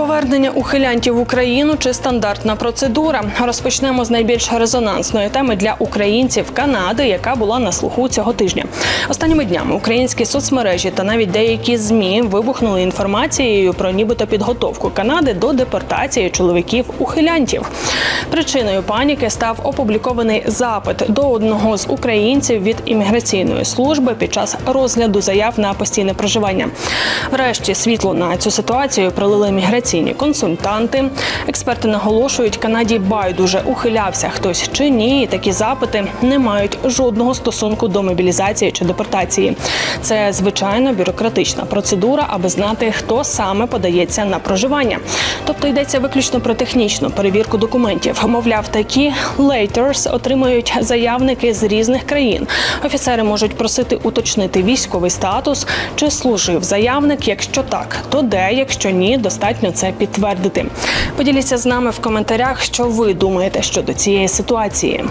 Повернення ухилянтів в Україну чи стандартна процедура. Розпочнемо з найбільш резонансної теми для українців Канади, яка була на слуху цього тижня. Останніми днями українські соцмережі та навіть деякі змі вибухнули інформацією про нібито підготовку Канади до депортації чоловіків ухилянтів. Причиною паніки став опублікований запит до одного з українців від імміграційної служби під час розгляду заяв на постійне проживання. Врешті світло на цю ситуацію пролили міграційні консультанти. Експерти наголошують, Канаді байдуже ухилявся хтось чи ні. і Такі запити не мають жодного стосунку до мобілізації чи депортації. Це звичайно бюрократична процедура, аби знати, хто саме подається на проживання. Тобто йдеться виключно про технічну перевірку документів. Мовляв, такі letters отримують заявники з різних країн. Офіцери можуть просити уточнити військовий статус чи служив заявник. Якщо так, то де, якщо ні, достатньо це підтвердити. Поділіться з нами в коментарях, що ви думаєте щодо цієї ситуації.